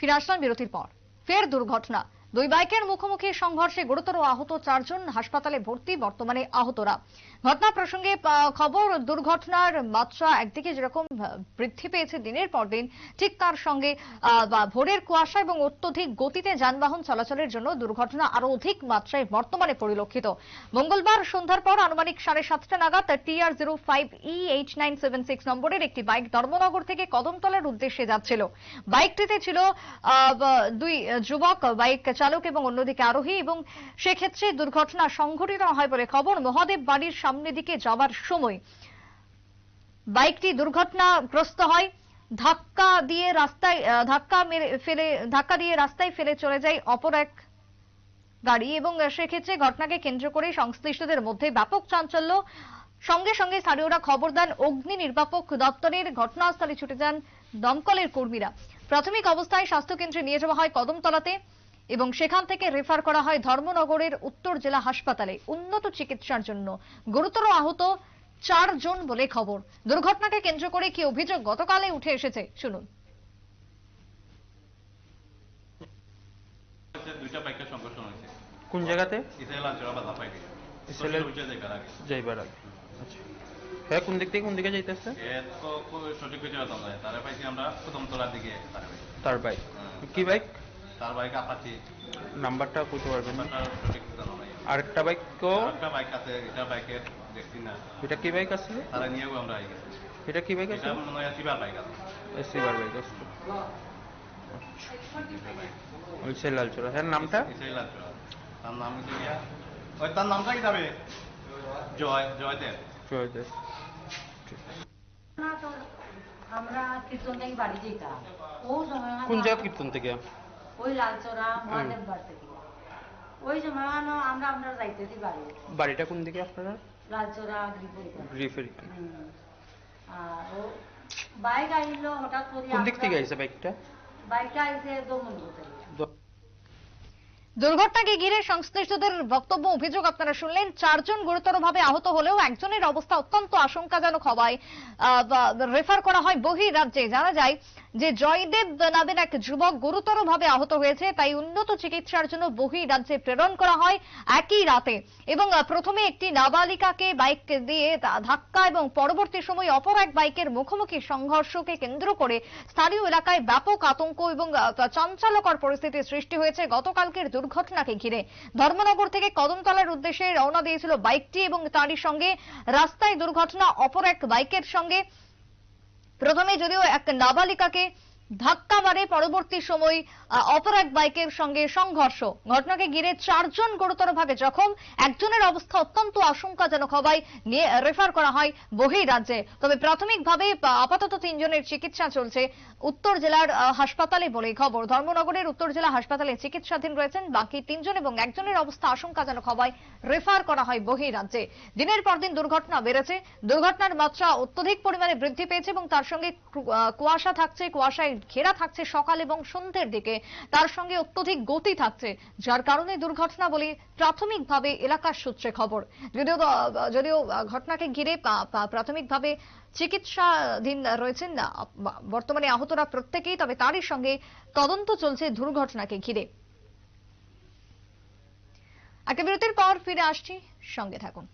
ফিরে আসলাম বিরতির পর। ফের দুর্ঘটনা। দুই বাইকের মুখোমুখি সংঘর্ষে গুরুতর আহত চারজন হাসপাতালে ভর্তি, বর্তমানে আহতরা। ঘটনা প্রসঙ্গে খবর, দুর্ঘটনার মাত্রা একদিকে যেরকম বৃদ্ধি পেয়েছে দিনের পর দিন, ঠিক তার সঙ্গে ভোরের কুয়াশা এবং অত্যধিক গতিতে যানবাহন চলাচলের জন্য দুর্ঘটনা আরও অধিক মাত্রায় বর্তমানে পরিলক্ষিত। মঙ্গলবার সন্ধ্যার পর আনুমানিক সাড়ে সাতটা নাগাদ TR zero five E eight nine seven six নম্বরের একটি বাইক ধর্মনগর থেকে কদমতলার উদ্দেশ্যে যাচ্ছিল। বাইকটিতে ছিল দুই যুবক। বাইক চালক এবং অন্যদিকে আরোহী এবং সেক্ষেত্রে দুর্ঘটনা সংঘটিত হয় বলে খবর। মহাদেব বাড়ির সামনের দিকে যাবার সময় বাইকটি দুর্ঘটনাগ্রস্ত হয়। ধাক্কা দিয়ে রাস্তায় ধাক্কা মেরে ফেলে, ধাক্কা দিয়ে রাস্তায় ফেলে চলে যায় অপর এক গাড়ি এবং সেক্ষেত্রে ঘটনাকে কেন্দ্র করে সংশ্লিষ্টদের মধ্যে ব্যাপক চাঞ্চল্য। সঙ্গে সঙ্গে স্থানীয়রা খবর দেন, অগ্নি নির্বাপক দপ্তরের ঘটনাস্থলে ছুটে যান দমকলের কর্মীরা। প্রাথমিক অবস্থায় স্বাস্থ্যকেন্দ্রে নিয়ে যাওয়া হয় কদমতলাতে। এবং সেখান থেকে রেফার করা হয় ধর্মনগরের উত্তর জেলা হাসপাতালে উন্নত চিকিৎসার জন্য। গুরুতর আহত চারজন বলে খবর। দুর্ঘটনাকে কেন্দ্র করে কি অভিযোগ গতকালে উঠে এসেছে? শুনুন। দুইটা বাইকের সংঘর্ষণ হয়েছে। কোন জায়গাতে? ইসরায়েল আঞ্চল বা লাফাই দিয়ে ইসরায়েলের- হচ্ছে জায়গার আগে। যাইবার আগে। আচ্ছা। হ্যাঁ কোন দিক থেকে কোন দিকে যাইতেছে? এ তো খুব সঠিক কিছু তারা পাইছি আমরা কুদমতলার দিকে তার বাইক। কি বাইক? তার বাইক আপাচি নাম্বারটা কইতে পারবেন না আরেকটা বাইক তো একটা বাইক আছে এটা বাইকের দেখছি না। এটা কি বাইক আছে? তারা নিয়েও আমরা আই গেছি এটা কি বাইক আছে? এটা মনে হয় সিবার বাইক আছে। এসিবার বাইক আছে। হ্যাঁ নামটা? তার নাম গিয়া ওই তার নামটা কি যাবে? জয় আমরা কীর্তন থেকে বাড়ি যেতাম। ও সময় কোন জায়গা কীর্তন থেকে? ওই লালচরা মহাদেব বাড়ি থেকে ওই আমরা আমরা যাইতেছি বাড়ি। বাড়িটা কোন দিকে আপনারা? লালচরা গ্রিফের আর ও বাইক আইলো হঠাৎ করে কোন দিক থেকে আইছে বাইকটা? বাইকটা আইছে দমন থেকে। দুর্ঘটনাকে ঘিরে সংশ্লিষ্টদের বক্তব্য অভিযোগ আপনারা শুনলেন। চারজন গুরুতরভাবে আহত হলেও একজনের অবস্থা অত্যন্ত আশঙ্কাজনক হওয়ায় আহ, রেফার করা হয় বহি রাজ্যে জানা যায় যে জয়দেব নামের এক যুবক গুরুতরভাবে আহত হয়েছে তাই উন্নত চিকিৎসার জন্য বহি রাজ্যে প্রেরণ করা হয় একই রাতে। এবং প্রথমে একটি নাবালিকাকে বাইক দিয়ে ধাক্কা এবং পরবর্তী সময় অপর এক বাইকের মুখোমুখি সংঘর্ষকে কেন্দ্র করে স্থানীয় এলাকায় ব্যাপক আতঙ্ক এবং আহ, চাঞ্চল্যকর পরিস্থিতির সৃষ্টি হয়েছে গতকালকের দুর্ঘটনাকে ঘিরে। ধর্মনগর থেকে কদমতলার উদ্দেশ্যে রওনা দিয়েছিল বাইকটি এবং তারই সঙ্গে রাস্তায় দুর্ঘটনা অপর এক বাইকের সঙ্গে প্রথমে যদিও এক নাবালিকাকে ধাক্কা মারে পরবর্তী সময় অপর এক বাইকের সঙ্গে সংঘর্ষ। ঘটনাকে ঘিরে চারজন গুরুতরভাবে জখম। একজনের অবস্থা অত্যন্ত আশঙ্কাজনক হওয়ায় নিয়ে রেফার করা হয় বহি রাজ্যে। তবে প্রাথমিকভাবে আপাতত তিনজনের চিকিৎসা চলছে উত্তর জেলার হাসপাতালে বলে খবর। ধর্মনগরের উত্তর জেলা হাসপাতালে চিকিৎসাধীন রয়েছেন বাকি তিনজন এবং একজনের অবস্থা আশঙ্কাজনক হওয়ায় রেফার করা হয় বহি রাজ্যে। দিনের পর দিন দুর্ঘটনা বেড়েছে। দুর্ঘটনার মাত্রা অত্যধিক পরিমাণে বৃদ্ধি পেয়েছে এবং তার সঙ্গে কুয়াশা থাকছে। কুয়াশায় ঘেরা থাকছে সকাল এবং সন্ধ্যের দিকে। তার সঙ্গে অত্যধিক গতি থাকছে, যার কারণে দুর্ঘটনা বলে প্রাথমিকভাবে এলাকার সূত্রে খবর। যদিও যদিও ঘটনাকে ঘিরে প্রাথমিকভাবে চিকিৎসাধীন রয়েছেন বর্তমানে আহতরা প্রত্যেকেই, তবে তারই সঙ্গে তদন্ত চলছে দুর্ঘটনাকে ঘিরে। একটা বিরতির পর ফিরে আসছি, সঙ্গে থাকুন।